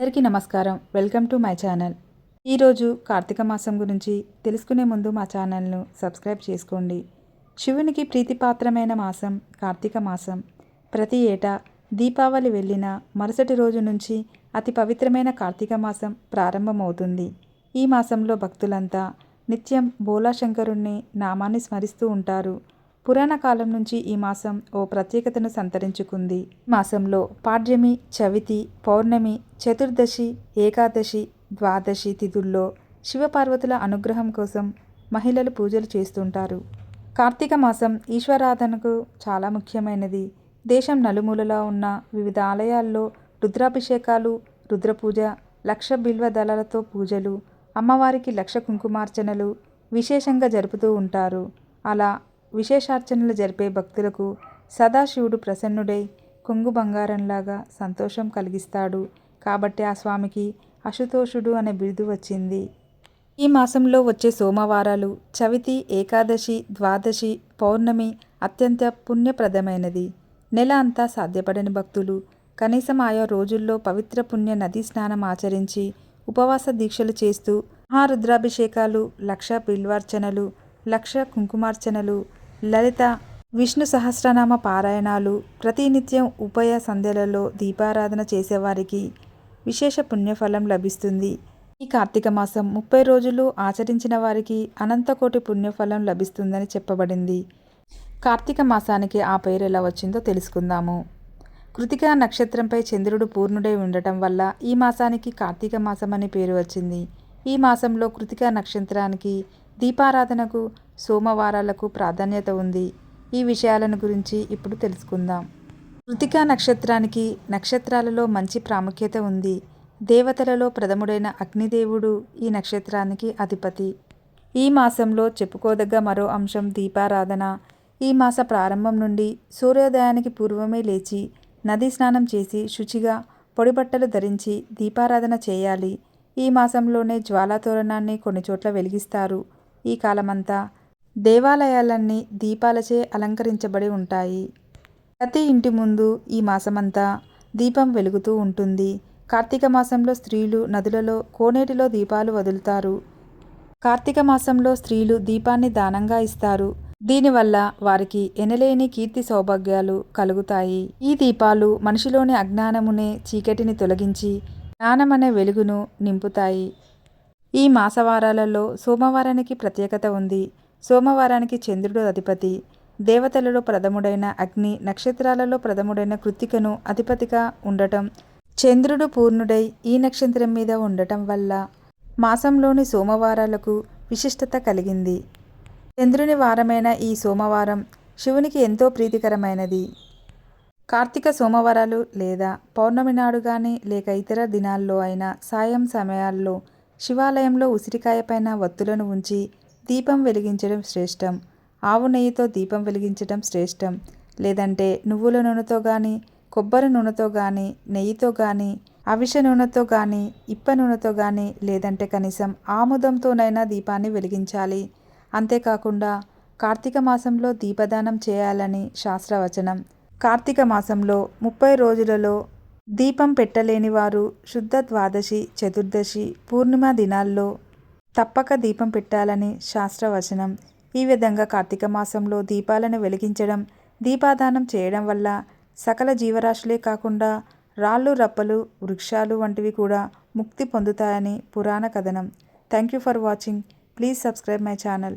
అందరికీ నమస్కారం. Welcome to my channel. ఈరోజు కార్తీక మాసం గురించి తెలుసుకునే ముందు మా ఛానల్ను సబ్స్క్రైబ్ చేసుకోండి. శివునికి ప్రీతిపాత్రమైన మాసం కార్తీక మాసం. ప్రతి ఏటా దీపావళి వెళ్ళిన మరుసటి రోజు నుంచి అతి పవిత్రమైన కార్తీక మాసం ప్రారంభమవుతుంది. ఈ మాసంలో భక్తులంతా నిత్యం భోలాశంకరుణ్ణి నామాన్ని స్మరిస్తూ ఉంటారు. పురాణ కాలం నుంచి ఈ మాసం ఓ ప్రత్యేకతను సంతరించుకుంది. మాసంలో పాడ్యమి చవితి పౌర్ణమి చతుర్దశి ఏకాదశి ద్వాదశి తిథుల్లో శివపార్వతుల అనుగ్రహం కోసం మహిళలు పూజలు చేస్తుంటారు. కార్తీక మాసం ఈశ్వరాధనకు చాలా ముఖ్యమైనది. దేశం నలుమూలలా ఉన్న వివిధ ఆలయాల్లో రుద్రాభిషేకాలు రుద్రపూజ లక్ష బిల్వ దళాలతో పూజలు అమ్మవారికి లక్ష కుంకుమార్చనలు విశేషంగా జరుపుతూ ఉంటారు. అలా విశేషార్చనలు జరిపే భక్తులకు సదాశివుడు ప్రసన్నుడై కొంగు బంగారంలాగా సంతోషం కలిగిస్తాడు. కాబట్టి ఆ స్వామికి అశుతోషుడు అనే బిరుదు వచ్చింది. ఈ మాసంలో వచ్చే సోమవారాలు చవితి ఏకాదశి ద్వాదశి పౌర్ణమి అత్యంత పుణ్యప్రదమైనది. నెల అంతా సాధ్యపడని భక్తులు కనీసం ఆయా రోజుల్లో పవిత్ర పుణ్య నదీ స్నానం ఆచరించి ఉపవాస దీక్షలు చేస్తూ మహారుద్రాభిషేకాలు లక్ష బిల్వార్చనలు లక్ష కుంకుమార్చనలు లలిత విష్ణు సహస్రనామ పారాయణాలు ప్రతినిత్యం ఉభయ సంధ్యలలో దీపారాధన చేసేవారికి విశేష పుణ్యఫలం లభిస్తుంది. ఈ కార్తీక మాసం ముప్పై రోజులు ఆచరించిన వారికి అనంతకోటి పుణ్యఫలం లభిస్తుందని చెప్పబడింది. కార్తీక మాసానికి ఆ పేరు ఎలా వచ్చిందో తెలుసుకుందాము. కృతికా నక్షత్రంపై చంద్రుడు పూర్ణుడై ఉండటం వల్ల ఈ మాసానికి కార్తీక మాసం అని పేరు వచ్చింది. ఈ మాసంలో కృతికా నక్షత్రానికి దీపారాధనకు సోమవారాలకు ప్రాధాన్యత ఉంది. ఈ విషయాలను గురించి ఇప్పుడు తెలుసుకుందాం. కృతికా నక్షత్రానికి నక్షత్రాలలో మంచి ప్రాముఖ్యత ఉంది. దేవతలలో ప్రథముడైన అగ్నిదేవుడు ఈ నక్షత్రానికి అధిపతి. ఈ మాసంలో చెప్పుకోదగ్గ మరో అంశం దీపారాధన. ఈ మాస ప్రారంభం నుండి సూర్యోదయానికి పూర్వమే లేచి నదీ స్నానం చేసి శుచిగా పొడిబట్టలు ధరించి దీపారాధన చేయాలి. ఈ మాసంలోనే జ్వాలాతోరణాన్ని కొన్ని చోట్ల వెలిగిస్తారు. ఈ కాలమంతా దేవాలయాలన్నీ దీపాలచే అలంకరించబడి ఉంటాయి. ప్రతి ఇంటి ముందు ఈ మాసమంతా దీపం వెలుగుతూ ఉంటుంది. కార్తీక మాసంలో స్త్రీలు నదులలో కోనేటిలో దీపాలు వదులుతారు. కార్తీక మాసంలో స్త్రీలు దీపాన్ని దానంగా ఇస్తారు. దీనివల్ల వారికి ఎనలేని కీర్తి సౌభాగ్యాలు కలుగుతాయి. ఈ దీపాలు మనిషిలోని అజ్ఞానమునే చీకటిని తొలగించి జ్ఞానమనే వెలుగును నింపుతాయి. ఈ మాసవారాలలో సోమవారానికి ప్రత్యేకత ఉంది. సోమవారానికి చంద్రుడు అధిపతి. దేవతలలో ప్రథముడైన అగ్ని నక్షత్రాలలో ప్రథముడైన కృత్తికను అధిపతిగా ఉండటం చంద్రుడు పూర్ణుడై ఈ నక్షత్రం మీద ఉండటం వల్ల మాసంలోని సోమవారాలకు విశిష్టత కలిగింది. చంద్రుని వారమైన ఈ సోమవారం శివునికి ఎంతో ప్రీతికరమైనది. కార్తీక సోమవారాలు లేదా పౌర్ణమి నాడు కానీ లేక ఇతర దినాల్లో అయినా సాయం సమయాల్లో శివాలయంలో ఉసిరికాయ పైన వత్తులను ఉంచి దీపం వెలిగించడం శ్రేష్టం. ఆవు నెయ్యితో దీపం వెలిగించడం శ్రేష్టం. లేదంటే నువ్వుల నూనెతో కానీ కొబ్బరి నూనెతో కానీ నెయ్యితో కానీ అవిష నూనెతో కానీ ఇప్ప నూనెతో కానీ లేదంటే కనీసం ఆముదంతోనైనా దీపాన్ని వెలిగించాలి. అంతేకాకుండా కార్తీక మాసంలో దీపదానం చేయాలని శాస్త్రవచనం. కార్తీక మాసంలో ముప్పై రోజులలో దీపం పెట్టలేని వారు శుద్ధ ద్వాదశి చతుర్దశి పూర్ణిమ దినాల్లో తప్పక దీపం పెట్టాలని శాస్త్రవచనం. ఈ విధంగా కార్తీక మాసంలో దీపాలను వెలిగించడం దీపాదానం చేయడం వల్ల సకల జీవరాశులే కాకుండా రాళ్ళు రప్పలు వృక్షాలు వంటివి కూడా ముక్తి పొందుతాయని పురాణ కథనం. Thank you for watching. Please subscribe my channel.